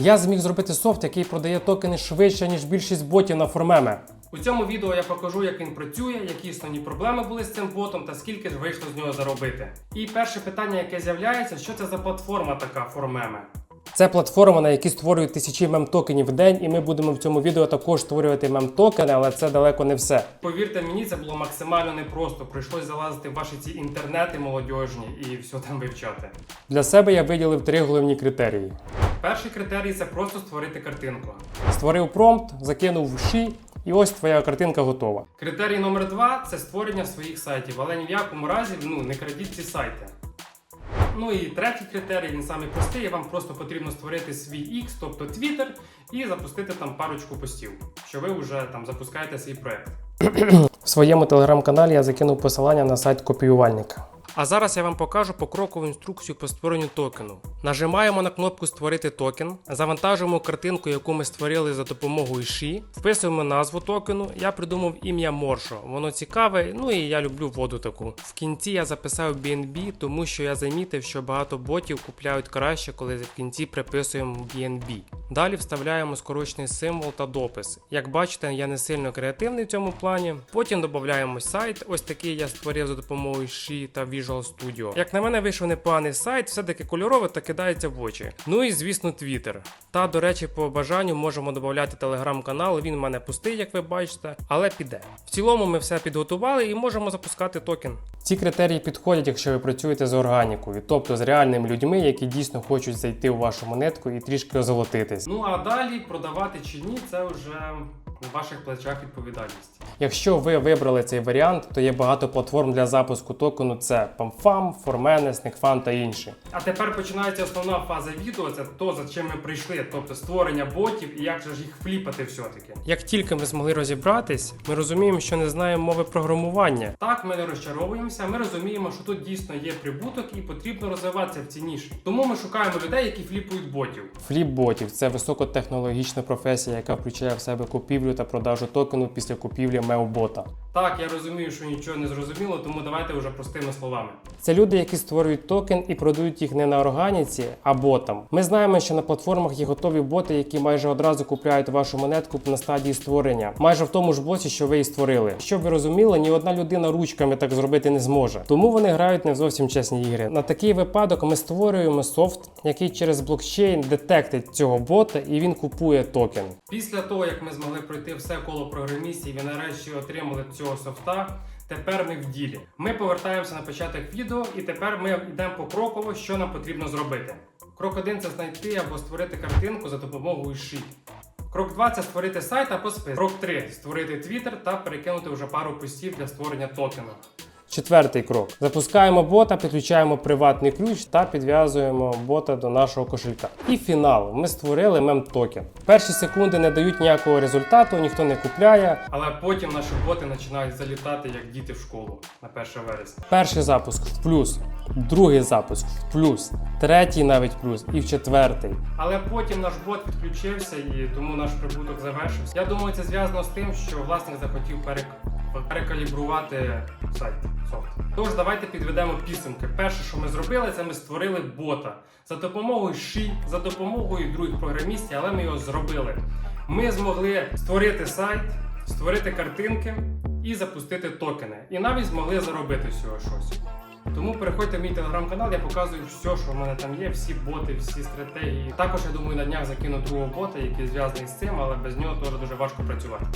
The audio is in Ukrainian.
Я зміг зробити софт, який продає токени швидше, ніж більшість ботів на формеме. У цьому відео я покажу, як він працює, які основні проблеми були з цим ботом та скільки ж вийшло з нього заробити. І перше питання, яке з'являється, що це за платформа така формеме? Це платформа, на якій створюють тисячі мем-токенів в день, і ми будемо в цьому відео також створювати мем-токени, але це далеко не все. Повірте мені, це було максимально непросто. Прийшлось залазити в ваші ці інтернети молодіжні і все там вивчати. Для себе я виділив три головні критерії. Перший критерій це просто створити картинку. Створив промпт, закинув в ші, і ось твоя картинка готова. Критерій номер два це створення своїх сайтів, але ні в якому разі ну, не крадіть ці сайти. Ну і третій критерій, він самий простий. Вам просто потрібно створити свій X, тобто Twitter, і запустити там парочку постів, що ви вже там запускаєте свій проект. В своєму телеграм-каналі я закинув посилання на сайт копіювальника. А зараз я вам покажу покрокову інструкцію по створенню токену. Нажимаємо на кнопку Створити токен, завантажуємо картинку, яку ми створили за допомогою Ші, вписуємо назву токену. Я придумав ім'я Моршо. Воно цікаве, ну і я люблю воду таку. В кінці я записав BNB, тому що я замітив, що багато ботів купляють краще, коли в кінці приписуємо BNB. Далі вставляємо скорочений символ та допис. Як бачите, я не сильно креативний в цьому плані. Потім додаємо сайт. Ось такий я створив за допомогою Ші та Visual Studio. Як на мене вийшов непоганий сайт, все-таки кольорове та кидається в очі. Ну і звісно, Twitter. Та, до речі, по бажанню можемо додати телеграм-канал. Він в мене пустий, як ви бачите, але піде. В цілому ми все підготували і можемо запускати токен. Ці критерії підходять, якщо ви працюєте з органікою, тобто з реальними людьми, які дійсно хочуть зайти у вашу монетку і трішки озолотитись. Ну а далі продавати чи ні, це вже на ваших плечах відповідальність. Якщо ви вибрали цей варіант, то є багато платформ для запуску токену: це PAMFAM, Formene, SnakeFan та інші. А тепер починається основна фаза відео. Це то, за чим ми прийшли, тобто створення ботів і як же ж їх фліпати все-таки. Як тільки ми змогли розібратись, ми розуміємо, що не знаємо мови програмування. Так, ми не розчаровуємося. Ми розуміємо, що тут дійсно є прибуток і потрібно розвиватися в цій ніші. Тому ми шукаємо людей, які фліпують ботів. Фліп ботів це високотехнологічна професія, яка включає в себе купівлю та продажу токену після купівлі meu bota. Так, я розумію, що нічого не зрозуміло, тому давайте вже простими словами. Це люди, які створюють токен і продають їх не на органіці, а ботам. Ми знаємо, що на платформах є готові боти, які майже одразу купляють вашу монетку на стадії створення, майже в тому ж блоці, що ви її створили. Щоб ви розуміли, ні одна людина ручками так зробити не зможе. Тому вони грають не в зовсім чесні ігри. На такий випадок ми створюємо софт, який через блокчейн детектить цього бота і він купує токен. Після того, як ми змогли пройти все коло програмістів і нарешті отримали цього софта. Тепер ми в ділі. Ми повертаємося на початок відео, і тепер ми йдемо покроково, що нам потрібно зробити. Крок 1 це знайти або створити картинку за допомогою Sheet. Крок 2 це створити сайт або список. Крок 3 створити Twitter та перекинути вже пару постів для створення токена. Четвертий крок. Запускаємо бота, підключаємо приватний ключ та підв'язуємо бота до нашого кошелька. І фінал. Ми створили мем-токен. Перші секунди не дають ніякого результату, ніхто не купляє. Але потім наші боти починають залітати як діти в школу на 1 вересня. Перший запуск в плюс, другий запуск в плюс, третій навіть плюс і в четвертий. Але потім наш бот відключився і тому наш прибуток завершився. Я думаю, це зв'язано з тим, що власник захотів перек перекалібрувати сайт софт. Тож давайте підведемо підсумки. Перше, що ми зробили, це ми створили бота за допомогою Ші, за допомогою других програмістів, але ми його зробили. Ми змогли створити сайт, створити картинки і запустити токени. І навіть змогли заробити з цього щось. Тому переходьте в мій телеграм-канал, я показую все, що в мене там є, всі боти, всі стратегії. Також я думаю на днях закину другого бота, який зв'язаний з цим, але без нього теж дуже важко працювати.